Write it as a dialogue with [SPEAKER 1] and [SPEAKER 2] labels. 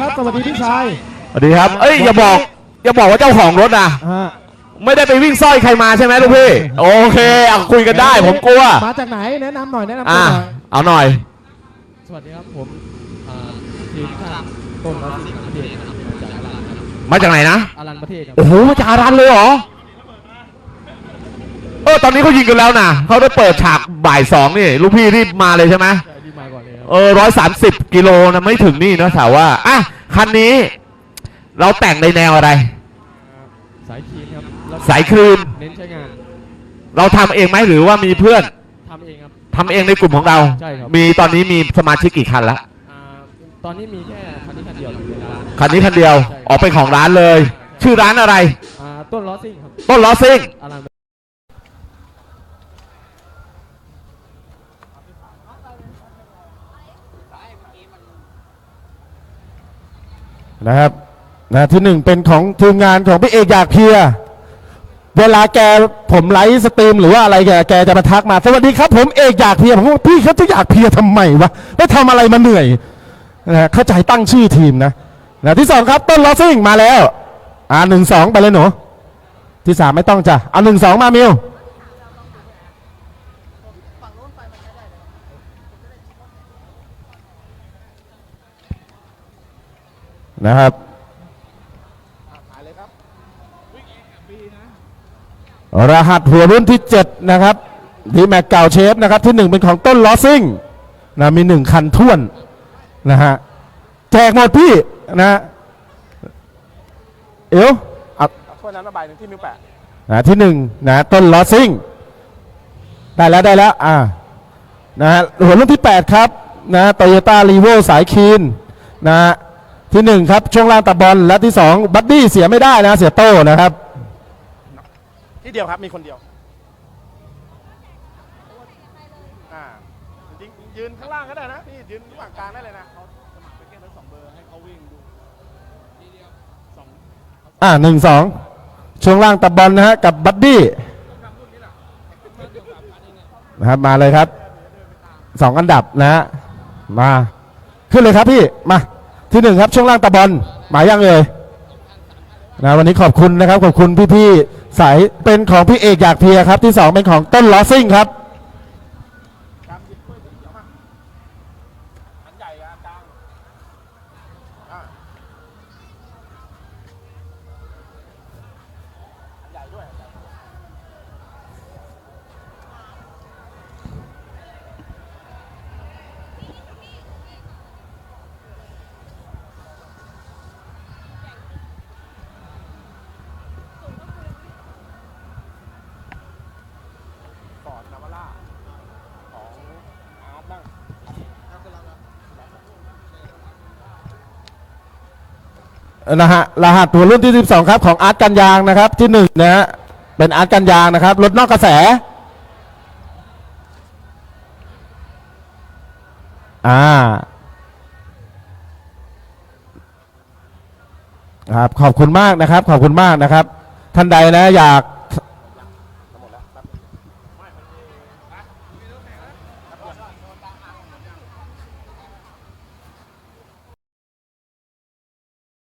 [SPEAKER 1] ครับ สวัสดีพี่ชาย
[SPEAKER 2] สวัสดีครับ เอ้ยอย่าบอกอย่าบอกว่าเจ้าของรถนะ
[SPEAKER 1] ฮะ
[SPEAKER 2] ไม่ได้ไปวิ่งสร้อยใครมาใช่ไหมลูกพี่ โอเคอะคุยกันได้ผมกลัว
[SPEAKER 1] มาจากไหนแนะนำหน่อยแนะนำตัว
[SPEAKER 2] อะ
[SPEAKER 1] หน่อย
[SPEAKER 2] เอาหน่อย
[SPEAKER 1] สวัสดีครับผมอ่าทีมชาติต้นรัสสิงห์ประเทศนะครับจากอารันครับ
[SPEAKER 2] มาจากไหนนะ
[SPEAKER 1] อารันประเทศครับ
[SPEAKER 2] โอ้โหมาจากอารันเลยเหรอ เออตอนนี้เขายิงกันแล้วนะเขาได้เปิดฉากบ่ายสองนี่ลูกพี่รีบมาเลยใช่ไหม
[SPEAKER 1] ใช่ดีมาก่อน เลยครับ
[SPEAKER 2] เออร้อยสามสิบกิโลนะไม่ถึงนี่นะสาวว่าอะคันนี้ เราแต่งในแนวอะไร
[SPEAKER 1] สายคีนครับแล้ว
[SPEAKER 2] สายครีม
[SPEAKER 1] เน้นใช้งาน
[SPEAKER 2] เราทำเองไหมหรือว่ามีเพื่อน
[SPEAKER 1] ทำเองครับ
[SPEAKER 2] ทำเองในกลุ่มของเรา
[SPEAKER 1] ใช่ครับ
[SPEAKER 2] มีตอนนี้มีสมาชิกกี่คันละ
[SPEAKER 1] อ่าตอนนี้มีแค่คันนี้คันเดียวครับในร้าน
[SPEAKER 2] คันนี้คันเดียว
[SPEAKER 1] ใช่
[SPEAKER 2] ออกเป็นของร้านเลย ชื่อร้านอะไร
[SPEAKER 1] อ่าต้นลอสซิ่งครับ
[SPEAKER 2] ต้นล้อซิ่ง
[SPEAKER 1] อารั นะ
[SPEAKER 3] ครับนะที่หนึ่งเป็นของทีมงานของพี่เอกอยากเพีย เวลาแกผมไลฟ์สตรีมหรือว่าอะไรแกแกจะมาทักมา สวัสดีครับ ผมเอกอยากเพียผมว่าพี่เขาจะอยากเพียทำไมวะไม่ทำอะไรมาเหนื่อยนะเข้าใจตั้งชื่อทีมนะนะที่สองครับต้นลอซิ่งมาแล้ว อ่าหนึ่งสองไปเลยหนูที่สามไม่ต้องจ้ะเอาหนึ่งสองมามิว นะครับรหัสหัวรุ่นที่ 7 นะครับดีแม็กเก่าเชฟนะครับที่ 1 เป็นของต้นลอซิ่งนะมี 1 คันท่วนนะฮะแจกหมดพี่นะฮะเอ๋วเอาเอาถ้วยน้ำระบายหนึ่งที่มิวแปะนะที่1นะต้นลอซิ่งได้แล้วได้แล้วอ่านะฮะหัวรุ่นที่ 8 ครับนะโตโยต้ารีโวสายคีนนะ ฮะที่1ครับช่วงล่างตะบอลและที่2บัดดี้เสียไม่ได้นะเสียโต้นะครับที่เดียวครับมีคนเดียวอ่าจริงๆยืนข้างล่างก็ได้นะพี่ยืนระหว่างกลางได้เลยนะเขาสมัครไปแค่ทั้งสองเบอร์ให้เขาวิ่งดูทีเดียวสองอ่าหนึ่งสองช่วงล่างตับบอลนะฮะกับบัดดี้นะครับมาเลยครับสองอันดับนะฮะมาขึ้นเลยครับพี่มา ที่หนึ่งครับช่วงล่างตะบอลหมายยังเลยนะวันนี้ขอบคุณนะครับขอบคุณพี่ๆสายเป็นของพี่เอกอยากเพียครับ ที่สองเป็นของต้นลอซิ่งครับ นะฮะรหัสตัวรุ่นที่ 12 ครับ ของอาร์ตกันยางนะครับที่หนึ่งนะฮะเป็นอาร์ตกันยางนะครับรถนอกกระแสอ่าครับขอบคุณมากนะครับ ขอบคุณมากนะครับ ท่านใดนะอยาก